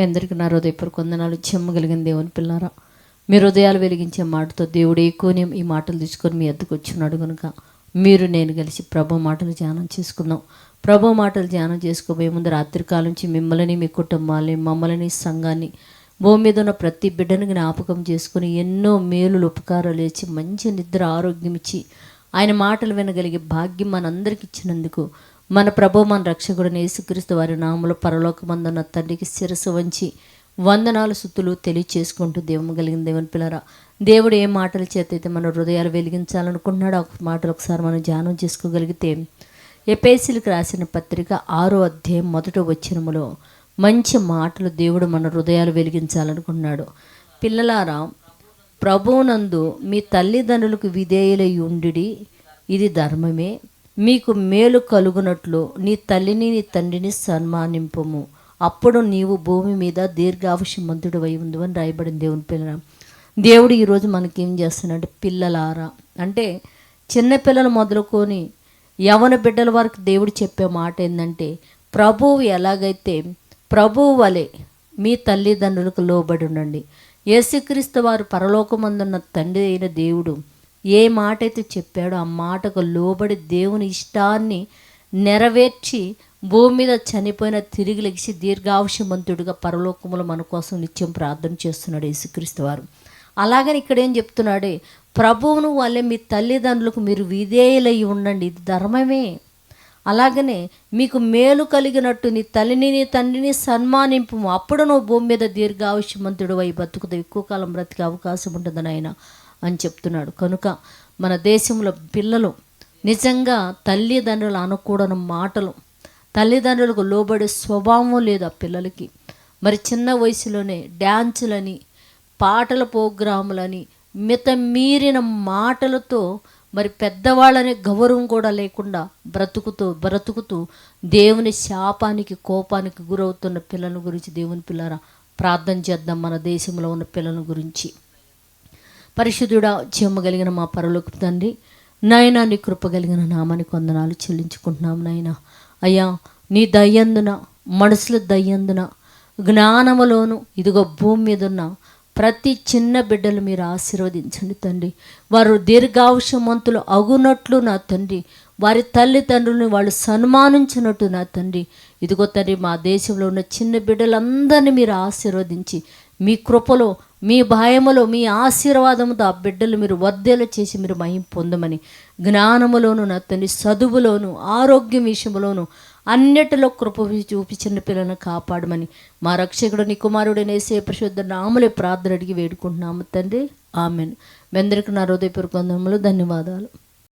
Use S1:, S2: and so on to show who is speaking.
S1: మీ అందరికీ నా హృదయపూర్వక వందనాలు. చెమ్మగలిగిన దేవుని పిల్లారా మీ హృదయాలు వెలిగించే మాటతో దేవుడు ఎక్కువనే ఈ మాటలు తీసుకొని మీ ఎద్దుకు వచ్చినాడు కనుక మీరు నేను కలిసి ప్రభు మాటలు ధ్యానం చేసుకుందాం. ప్రభు మాటలు ధ్యానం చేసుకోబోయే ముందు రాత్రికాలం నుంచి మిమ్మల్ని మీ కుటుంబాన్ని మమ్మల్ని సంఘాన్ని భూమి మీద ఉన్న ప్రతి బిడ్డను జ్ఞాపకం చేసుకుని ఎన్నో మేలులు ఉపకారాలు ఇచ్చి మంచి నిద్ర ఆరోగ్యం ఇచ్చి ఆయన మాటలు వినగలిగే భాగ్యం మనందరికి ఇచ్చినందుకు మన ప్రభు మన రక్షకుడు యేసుక్రీస్తు వారి నామలో పరలోకమందున్న తండ్రికి శిరసు వంచి వందనాలు సుత్తులు తెలియచేసుకుంటూ దేవం కలిగిన దేవుని పిల్లరా దేవుడు ఏ మాటల చేత అయితే మన హృదయాలు వెలిగించాలనుకుంటున్నాడో ఒక మాటలు ఒకసారి మనం ధ్యానం చేసుకోగలిగితే ఎపేసిలకు రాసిన పత్రిక ఆరో అధ్యాయం మొదట వచ్చినములో మంచి మాటలు దేవుడు మన హృదయాలు వెలిగించాలనుకున్నాడు పిల్లలారా ప్రభువునందు మీ తల్లిదండ్రులకు విధేయులై ఉండిడి ఇది ధర్మమే. మీకు మేలు కలుగునట్లు నీ తల్లిని నీ తండ్రిని సన్మానింపము. అప్పుడు నీవు భూమి మీద దీర్ఘావశ్యమంతుడు అయి ఉంది అని రాయబడింది దేవుని పిల్లల దేవుడు ఈరోజు మనకేం చేస్తున్నాడు పిల్లలారా. అంటే చిన్నపిల్లలు మొదలుకొని యవన బిడ్డల వరకు దేవుడు చెప్పే మాట ఏంటంటే ప్రభువు ఎలాగైతే ప్రభువు వలె మీ తల్లిదండ్రులకు లోబడి ఉండండి. యేసుక్రీస్తు వారు పరలోకమందున్న తండ్రి అయిన దేవుడు ఏ మాట అయితే చెప్పాడో ఆ మాటకు లోబడి దేవుని ఇష్టాన్ని నెరవేర్చి భూమి మీద చనిపోయిన తిరిగి లెగిసి దీర్ఘావశమంతుడిగా పరలోకములు మన కోసం నిత్యం ప్రార్థన చేస్తున్నాడు యేసుక్రీస్తు వారు. అలాగని ఇక్కడ ఏం చెప్తున్నాడే? ప్రభువును వాళ్ళే మీ తల్లిదండ్రులకు మీరు విధేయులై ఉండండి. ఇది ధర్మమే. అలాగనే మీకు మేలు కలిగినట్టు నీ తల్లిని నీ తండ్రిని సన్మానింపు. అప్పుడు నువ్వు భూమి మీద దీర్ఘాయుష్యమంతుడు అయి బతుకుతావు. ఎక్కువ కాలం బ్రతికే అవకాశం ఉంటుంది ఆయన అని చెప్తున్నాడు. కనుక మన దేశంలో పిల్లలు నిజంగా తల్లిదండ్రులు అనకూడని మాటలు తల్లిదండ్రులకు లోబడే స్వభావం లేదు ఆ పిల్లలకి. మరి చిన్న వయసులోనే డ్యాన్సులని పాటల ప్రోగ్రాములని మితమీరిన మాటలతో మరి పెద్దవాళ్ళనే గౌరవం కూడా లేకుండా బ్రతుకుతూ బ్రతుకుతూ దేవుని శాపానికి కోపానికి గురవుతున్న పిల్లల గురించి దేవుని పిల్లరా ప్రార్థన చేద్దాం మన దేశంలో ఉన్న పిల్లల గురించి. పరిశుద్ధుడా కలిగిన మా పరలోకి తండ్రి నాయనా నీ కృప కలిగిన నామానికి వందనాలు చెల్లించుకుంటున్నాం నాయన. అయ్యా నీ దయ్యందున మనసుల దయ్యందున జ్ఞానములోను ఇదిగో భూమి మీద ఉన్న ప్రతి చిన్న బిడ్డలు మీరు ఆశీర్వదించండి తండ్రి. వారు దీర్ఘావశమంతులు అగునట్లు నా తండ్రి. వారి తల్లిదండ్రులను వాళ్ళు సన్మానించినట్టు నా తండ్రి. ఇదిగో తండ్రి మా దేశంలో ఉన్న చిన్న బిడ్డలందరినీ మీరు ఆశీర్వదించి మీ కృపలో మీ భయములో మీ ఆశీర్వాదముతో ఆ బిడ్డలు మీరు వర్ధలు చేసి మీరు మహిం పొందమని జ్ఞానములోను నా తండ్రి చదువులోను ఆరోగ్యం విషయంలోను అన్నిటిలో కృప చూపించిన పిల్లలను కాపాడమని మా రక్షకుడు నీ కుమారుడు నేసే పరిశుద్ధ నామలే ప్రార్థన అడిగి వేడుకుంటున్నాము తండ్రి. ఆమెను. మీ అందరికీ నా హృదయపూర్వక ధన్యవాదాలు.